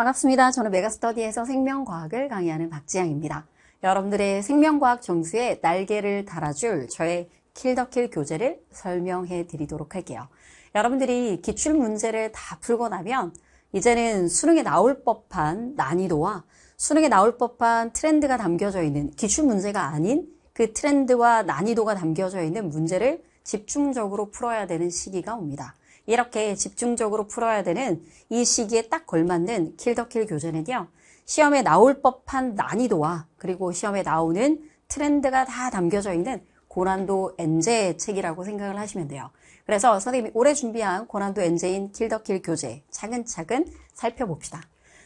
반갑습니다. 저는 메가스터디에서 생명과학을 강의하는 박지향입니다. 여러분들의 생명과학 정수에 날개를 달아줄 저의 킬더킬 교재를 설명해 드리도록 할게요. 여러분들이 기출 문제를 다 풀고 나면 이제는 수능에 나올 법한 난이도와 수능에 나올 법한 트렌드가 담겨져 있는 기출 문제가 아닌 그 트렌드와 난이도가 담겨져 있는 문제를 집중적으로 풀어야 되는 시기가 옵니다. 이렇게 집중적으로 풀어야 되는 이 시기에 딱 걸맞는 킬더킬 교재는요. 시험에 나올 법한 난이도와 그리고 시험에 나오는 트렌드가 다 담겨져 있는 고난도 엔제 책이라고 생각을 하시면 돼요. 그래서 선생님이 올해 준비한 고난도 엔제인 킬더킬 교재 차근차근 살펴봅시다.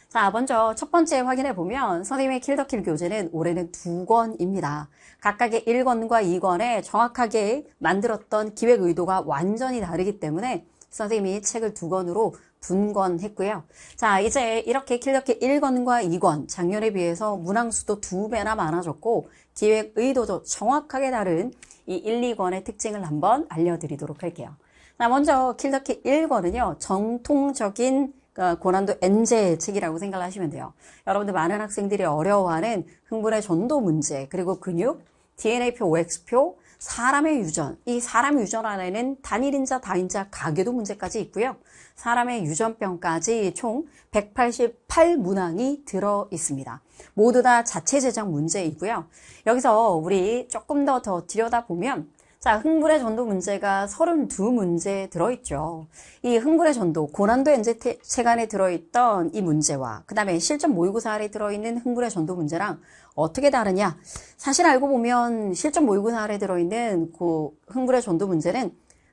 자, 먼저 첫 번째 확인해 보면 선생님의 킬더킬 교재는 올해는 두 권입니다. 각각의 1권과 2권에 정확하게 만들었던 기획 의도가 완전히 다르기 때문에 선생님이 책을 두 권으로 분권했고요. 자, 이제 이렇게 킬더키 1권과 2권, 작년에 비해서 문항수도 두 배나 많아졌고, 기획 의도도 정확하게 다른 이 1, 2권의 특징을 한번 알려드리도록 할게요. 자, 먼저 킬더키 1권은요, 정통적인 어, 고난도 엔제 책이라고 생각하시면 돼요. 여러분들 많은 학생들이 어려워하는 흥분의 전도 문제, 그리고 근육, DNA표, OX표, 사람의 유전, 이 사람 유전 안에는 단일인자, 다인자, 가계도 문제까지 있고요. 사람의 유전병까지 총 188문항이 들어 있습니다. 모두 다 자체 제작 문제이고요. 여기서 우리 조금 더 더 들여다보면 자, 흥분의 전도 문제가 32문제 들어있죠. 이 흥분의 전도, 고난도 엔제 체간에 들어있던 이 문제와 그 다음에 실전 모의고사 안에 들어있는 흥분의 전도 문제랑 어떻게 다르냐? 사실 알고 보면 실전 모의고사 안에 들어있는 그 흥분의 전도 문제는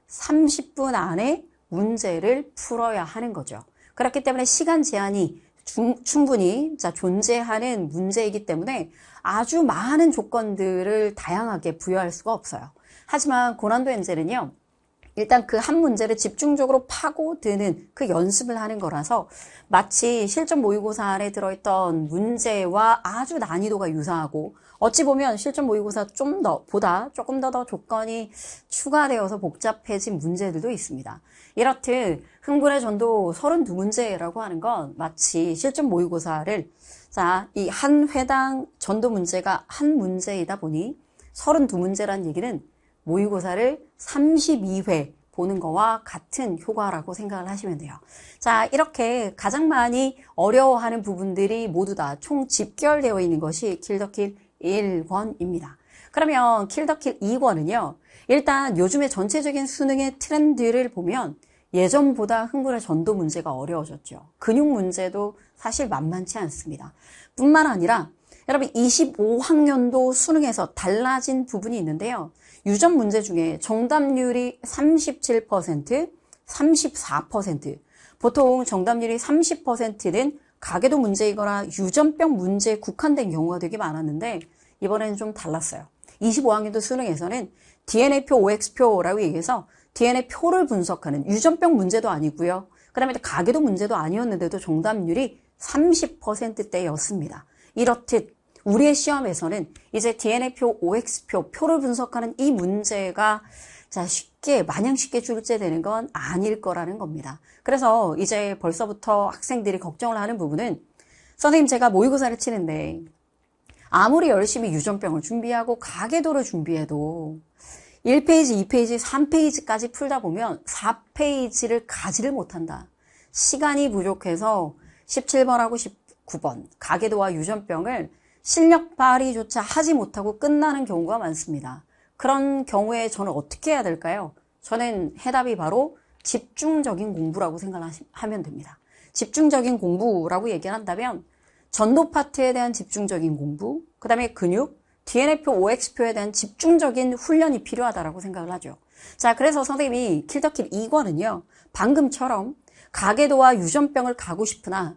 30분 안에 문제를 풀어야 하는 거죠. 그렇기 때문에 시간 제한이 중, 충분히 자, 존재하는 문제이기 때문에 아주 많은 조건들을 다양하게 부여할 수가 없어요. 하지만 고난도 엔젤은요. 일단 그 한 문제를 집중적으로 파고드는 그 연습을 하는 거라서 마치 실전 모의고사 안에 들어있던 문제와 아주 난이도가 유사하고 어찌 보면 실전 모의고사 좀 더 보다 조금 더 더 조건이 추가되어서 복잡해진 문제들도 있습니다. 이렇듯 흥분의 전도 32문제라고 하는 건 마치 실전 모의고사를 자, 이 한 회당 전도 문제가 한 문제이다 보니 32문제란 얘기는 모의고사를 32회 보는 거와 같은 효과라고 생각을 하시면 돼요. 자, 이렇게 가장 많이 어려워하는 부분들이 모두 다 총 집결되어 있는 것이 킬더킬 1권입니다. 그러면 킬더킬 2권은요. 일단 요즘의 전체적인 수능의 트렌드를 보면 예전보다 흥분의 전도 문제가 어려워졌죠. 근육 문제도 사실 만만치 않습니다. 뿐만 아니라 여러분 25학년도 수능에서 달라진 부분이 있는데요. 유전 문제 중에 정답률이 37%, 34%. 보통 정답률이 30%는 가계도 문제이거나 유전병 문제에 국한된 경우가 되게 많았는데 이번에는 좀 달랐어요. 25학년도 수능에서는 DNA표, OX표라고 얘기해서 DNA표를 분석하는 유전병 문제도 아니고요. 그 다음에 가계도 문제도 아니었는데도 정답률이 30%대였습니다. 이렇듯 우리의 시험에서는 이제 DNA표, OX표, 표를 분석하는 이 문제가 자, 쉽게, 마냥 쉽게 출제되는 건 아닐 거라는 겁니다. 그래서 이제 벌써부터 학생들이 걱정을 하는 부분은 선생님 제가 모의고사를 치는데 아무리 열심히 유전병을 준비하고 가계도를 준비해도 1페이지, 2페이지, 3페이지까지 풀다 보면 4페이지를 가지를 못한다. 시간이 부족해서 17번하고 19번 가계도와 유전병을 실력 발휘조차 하지 못하고 끝나는 경우가 많습니다. 그런 경우에 저는 어떻게 해야 될까요? 저는 해답이 바로 집중적인 공부라고 생각하면 됩니다. 집중적인 공부라고 얘기를 한다면 전도 파트에 대한 집중적인 공부, 그 다음에 근육, DNA표, OX표에 대한 집중적인 훈련이 필요하다고 생각을 하죠. 자, 그래서 선생님이 킬더킬 2권은요, 방금처럼 가계도와 유전병을 가고 싶으나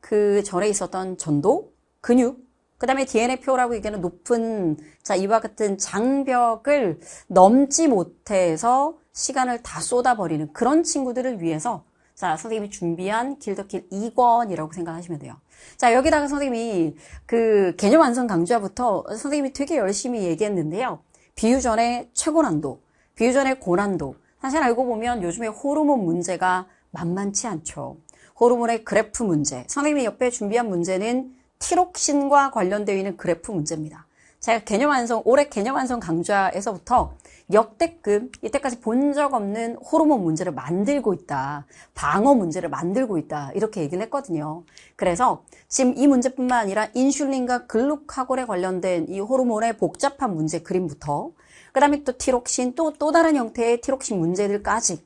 그 전에 있었던 전도, 근육, 그 다음에 DNA표라고 얘기하는 높은, 자, 이와 같은 장벽을 넘지 못해서 시간을 다 쏟아버리는 그런 친구들을 위해서 자, 선생님이 준비한 길더길 2권이라고 생각하시면 돼요. 자, 여기다가 선생님이 그 개념 완성 강좌부터 선생님이 되게 열심히 얘기했는데요. 비유전의 최고난도, 비유전의 고난도. 사실 알고 보면 요즘에 호르몬 문제가 만만치 않죠. 호르몬의 그래프 문제. 선생님이 옆에 준비한 문제는 티록신과 관련되어 있는 그래프 문제입니다. 제가 개념 완성, 올해 개념 완성 강좌에서부터 역대급 이때까지 본 적 없는 호르몬 문제를 만들고 있다. 방어 문제를 만들고 있다. 이렇게 얘기를 했거든요. 그래서 지금 이 문제뿐만 아니라 인슐린과 글루카곤에 관련된 이 호르몬의 복잡한 문제 그림부터 그 다음에 또 티록신 또 또 다른 형태의 티록신 문제들까지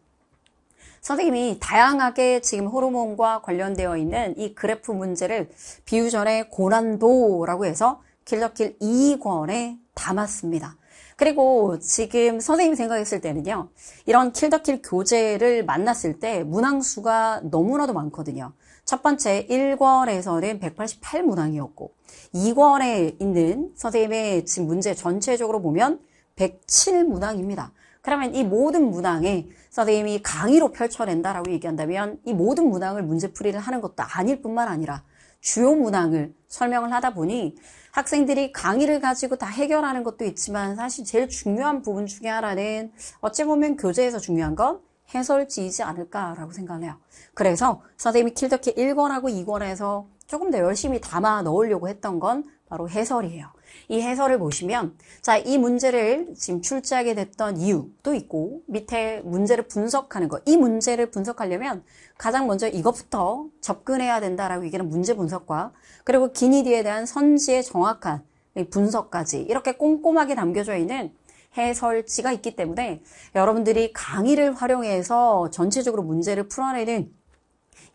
선생님이 다양하게 지금 호르몬과 관련되어 있는 이 그래프 문제를 비유전의 고난도라고 해서 킬더킬 2권에 담았습니다. 그리고 지금 선생님이 생각했을 때는요, 이런 킬더킬 교재를 만났을 때 문항수가 너무나도 많거든요. 첫 번째 1권에서는 188문항이었고, 2권에 있는 선생님의 지금 문제 전체적으로 보면 107문항입니다. 그러면 이 모든 문항에 선생님이 강의로 펼쳐낸다라고 얘기한다면 이 모든 문항을 문제풀이를 하는 것도 아닐 뿐만 아니라 주요 문항을 설명을 하다 보니 학생들이 강의를 가지고 다 해결하는 것도 있지만 사실 제일 중요한 부분 중에 하나는 어찌 보면 교재에서 중요한 건 해설지이지 않을까라고 생각을 해요. 그래서 선생님이 킬더키 1권하고 2권에서 조금 더 열심히 담아 넣으려고 했던 건 바로 해설이에요. 이 해설을 보시면 자, 이 문제를 지금 출제하게 됐던 이유도 있고 밑에 문제를 분석하는 거. 이 문제를 분석하려면 가장 먼저 이것부터 접근해야 된다라고 얘기하는 문제 분석과 그리고 기니디에 대한 선지의 정확한 분석까지 이렇게 꼼꼼하게 담겨져 있는 해설지가 있기 때문에 여러분들이 강의를 활용해서 전체적으로 문제를 풀어내는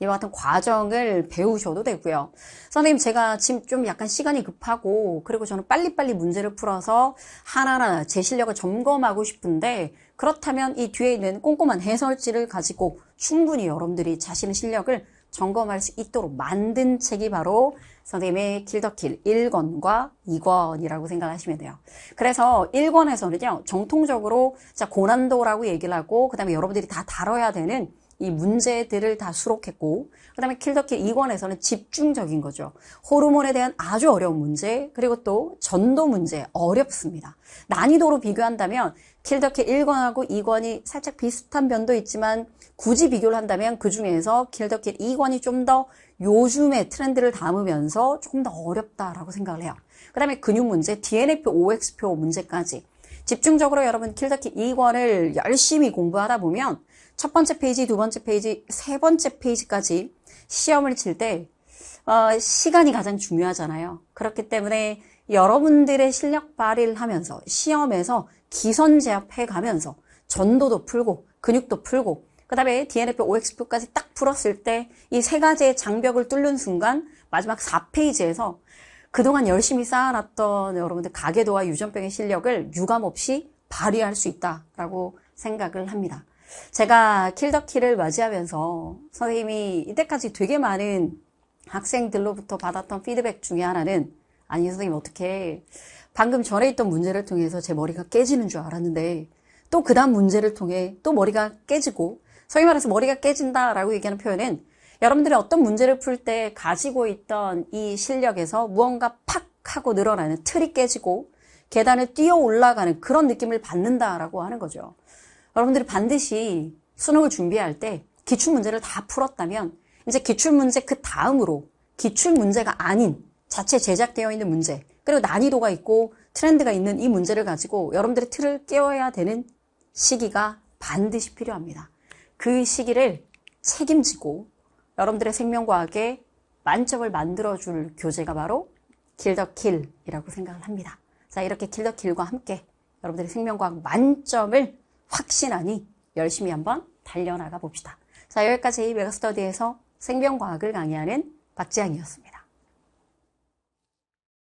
이와 같은 과정을 배우셔도 되고요. 선생님 제가 지금 좀 약간 시간이 급하고 그리고 저는 빨리빨리 문제를 풀어서 하나하나 제 실력을 점검하고 싶은데 그렇다면 이 뒤에 있는 꼼꼼한 해설지를 가지고 충분히 여러분들이 자신의 실력을 점검할 수 있도록 만든 책이 바로 선생님의 킬더킬 1권과 2권이라고 생각하시면 돼요. 그래서 1권에서는요, 정통적으로 자, 고난도라고 얘기를 하고, 그 다음에 여러분들이 다 다뤄야 되는 이 문제들을 다 수록했고 그 다음에 킬더킬 2권에서는 집중적인 거죠. 호르몬에 대한 아주 어려운 문제 그리고 또 전도 문제 어렵습니다. 난이도로 비교한다면 킬더킬 1권하고 2권이 살짝 비슷한 면도 있지만 굳이 비교를 한다면 그 중에서 킬더킬 2권이 좀 더 요즘의 트렌드를 담으면서 조금 더 어렵다라고 생각을 해요. 그 다음에 근육 문제, DNF표, OX표 문제까지 집중적으로 여러분 킬더킬 2권을 열심히 공부하다 보면 첫 번째 페이지, 두 번째 페이지, 세 번째 페이지까지 시험을 칠때 어, 시간이 가장 중요하잖아요. 그렇기 때문에 여러분들의 실력 발휘를 하면서 시험에서 기선 제압해 가면서 전도도 풀고 근육도 풀고 그 다음에 DNF표, OX표까지 딱 풀었을 때 이 세 가지의 장벽을 뚫는 순간 마지막 4페이지에서 그동안 열심히 쌓아놨던 여러분들 가계도와 유전병의 실력을 유감 없이 발휘할 수 있다라고 생각을 합니다. 제가 킬더키를 맞이하면서 선생님이 이때까지 되게 많은 학생들로부터 받았던 피드백 중에 하나는 아니 선생님 어떻게 방금 전에 있던 문제를 통해서 제 머리가 깨지는 줄 알았는데 또 그 다음 문제를 통해 또 머리가 깨지고 소위 말해서 머리가 깨진다라고 얘기하는 표현은 여러분들이 어떤 문제를 풀 때 가지고 있던 이 실력에서 무언가 팍 하고 늘어나는 틀이 깨지고 계단을 뛰어 올라가는 그런 느낌을 받는다라고 하는 거죠. 여러분들이 반드시 수능을 준비할 때 기출 문제를 다 풀었다면 이제 기출 문제 그 다음으로 기출 문제가 아닌 자체 제작되어 있는 문제 그리고 난이도가 있고 트렌드가 있는 이 문제를 가지고 여러분들의 틀을 깨워야 되는 시기가 반드시 필요합니다. 그 시기를 책임지고 여러분들의 생명과학에 만점을 만들어줄 교재가 바로 길더킬이라고 생각을 합니다. 자, 이렇게 길더킬과 함께 여러분들의 생명과학 만점을 확신하니 열심히 한번 달려나가 봅시다. 자, 여기까지 메가스터디에서 생명과학을 강의하는 박지향이었습니다.